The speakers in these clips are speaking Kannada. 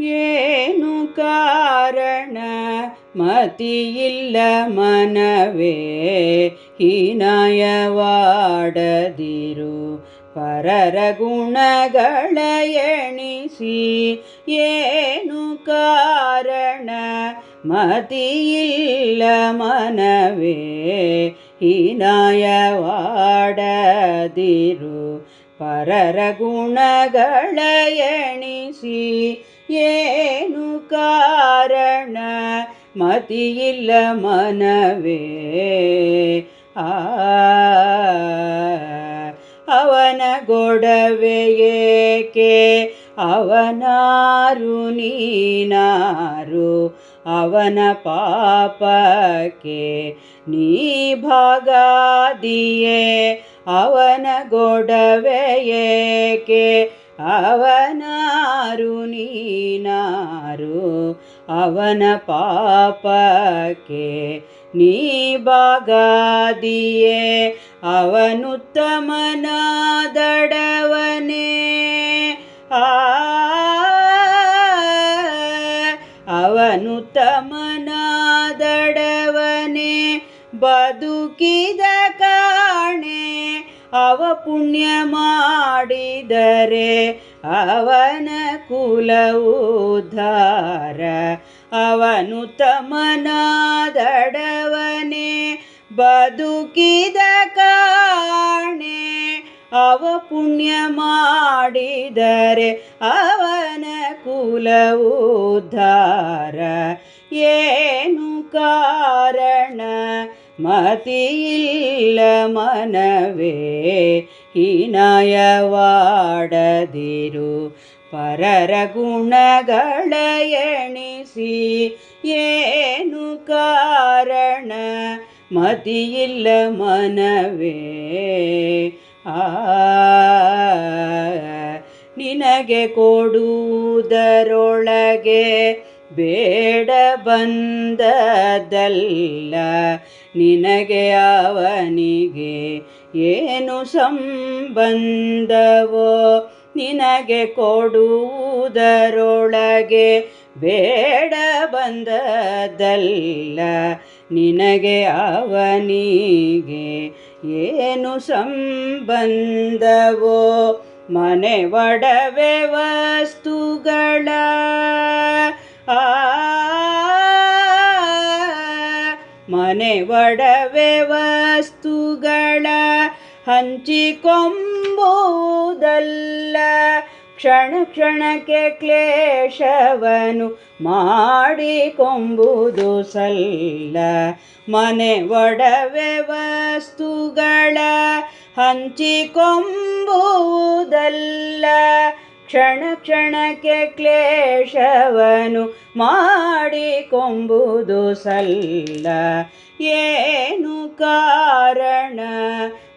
ಏನು ಕಾರಣ? ಮತಿಯಿಲ್ಲ ಮನವೇ. ಹೀನಾಯವಾಡದಿರು. ಪರರ ಗುಣಗಳ ಎಣಿಸಿ. ಏನು ಕಾರಣ? ಮತಿಯಿಲ್ಲ ಮನವೇ. ಹೀನಯವಾಡದಿರು. ಪರರ ಗುಣಗಳ ಎಣಿಸಿ. ಏನು ಕಾರಣ? ಮತಿಯಿಲ್ಲ ಮನವೇ. ಆ, ಅವನ ಗೊಡವೆಯೇಕೆ ಅವನಾರು ನೀನಾರು, ಅವನ ಪಾಪಕ್ಕೆ ನೀ ಭಾಗಾದಿಯೇ. ಅವನ ಗೊಡವೆಯೇಕೆ ಅವನಾರು ನೀನಾರು ಅವನ ಪಾಪಕ್ಕೆ ನೀ ಬಾಗಾದಿಯೇ ಅವನುತ್ತಮನಾದಡವನೇ ಅವ ಪುಣ್ಯ ಮಾಡಿದರೆ ಅವನ ಧಾರ ಅವನು ತಮನಾದಡವನೇ ಬದುಕಿದ ಕಾಣೆ. ಅವ ಪುಣ್ಯ ಮಾಡಿದರೆ ಅವನ ಧಾರ ಏನು ಕಾರಣ? ಮತಿಯಿಲ್ಲ ಮನವೇ ಹೀನಯವಾಡದಿರು. ಪರರ ಗುಣಗಳ ಎಣಿಸಿ ಏನು ಕಾರಣ? ಮತಿಯಿಲ್ಲ ಮನವೇ ಆ ನಿನಗೆ ಕೊಡುವುದರೊಳಗೆ ಬೇಡ ಬಂದದಲ್ಲ ನಿನಗೆ ಅವನಿಗೆ ಏನು ಸಂಬಂಧವೋ ನಿನಗೆ ಕೊಡುವುದರೊಳಗೆ ಬೇಡ ಬಂದದಲ್ಲ ನಿನಗೆ ಅವನಿಗೆ ಏನು ಸಂಬಂಧವೋ ಮನೆ ಒಡವೆ ವಸ್ತುಗಳ ಮನೆ ಒಡವೆ ವಸ್ತುಗಳ ಹಂಚಿಕೊಂಬುದಲ್ಲ. ಕ್ಷಣ ಕ್ಷಣಕ್ಕೆ ಕ್ಲೇಶವನು ಮಾಡಿಕೊಂಬುದು ಸಲ್ಲ. ಮನೆ ಒಡವೆ ವಸ್ತುಗಳ ಹಂಚಿಕೊಂಬುದಲ್ಲ. ಕ್ಷಣ ಕ್ಷಣಕ್ಕೆ ಕ್ಲೇಶವನು ಮಾಡಿಕೊಂಬುದು ಸಲ್ಲ. ಏನು ಕಾರಣ?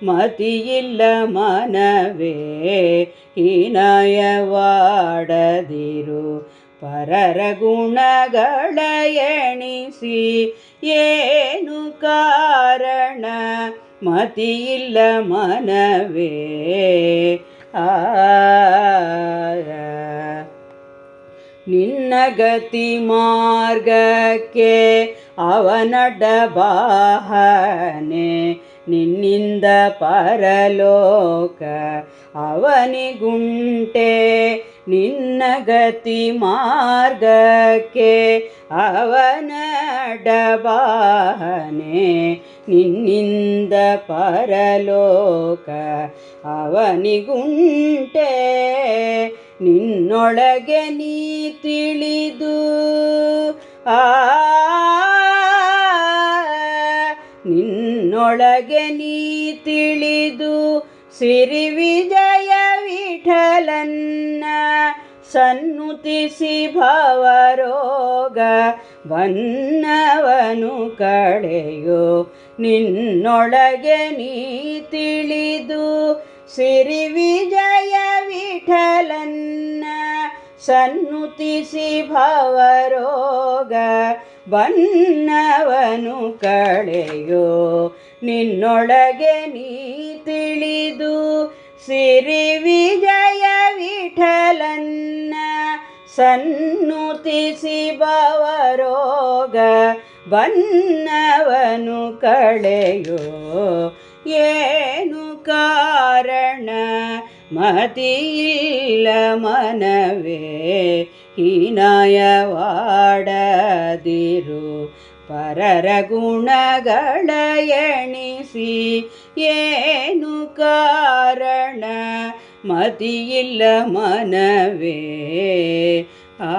ಮತಿಯಿಲ್ಲ ಮನವೇ. ಹೀನಯವಾಡದಿರು. ಪರರ ಗುಣಗಳ ಎಣಿಸಿ. ಏನು ಕಾರಣ? ಮತಿಯಿಲ್ಲ ಮನವೇ. ಆ ಗತಿ ಮಾರ್ಗಕ್ಕೆ ಅವನಡಬಾಹನೆ. ನಿನ್ನಿಂದ ಪರಲೋಕ ಅವನಿಗುಂಟೆ. ನಿನ್ನ ಗತಿ ಮಾರ್ಗಕ್ಕೆ ಅವನಡಬಾಹನೆ. ನಿನ್ನಿಂದ ಪರಲೋಕ ಅವನಿಗುಂಟೆ. ನಿನ್ನೊಳಗೆ ನೀ ತಿಳಿದು ಆ, ನಿನ್ನೊಳಗೆ ನೀ ತಿಳಿದು ಸಿರಿ ವಿಜಯ ವಿಠಲನ್ನ ಸನ್ನುತಿಸಿ ಭವರೋಗ ಬನ್ನವನು ಕಳೆಯೋ. ನಿನ್ನೊಳಗೆ ನೀ ತಿಳಿದು ಸಿರಿ ವಿಜಯ ವಿಠಲನ್ನ ಸನ್ನುತಿಸಿ ಭವರೋಗ ಬನ್ನವನು ಕಳೆಯೋ. ನಿನ್ನೊಳಗೆ ನೀ ತಿಳಿದು ಸಿರಿ ವಿಜಯ ವಿಠಲನ್ನ ಸನ್ನುತಿಸಿ ಬವರೋಗ ಬನ್ನವನು ಕಳೆಯೋ ಏನು ಕಾರಣ? ಮತಿಯಿಲ್ಲ ಮನವೇ, ಹೀನಾಯವಾಡದಿರು. ಪರರ ಗುಣಗಳ ಎಣಿಸಿ ಏನು ಕಾರಣ? ಮತಿಯಿಲ್ಲ ಮನವೇ, ಆ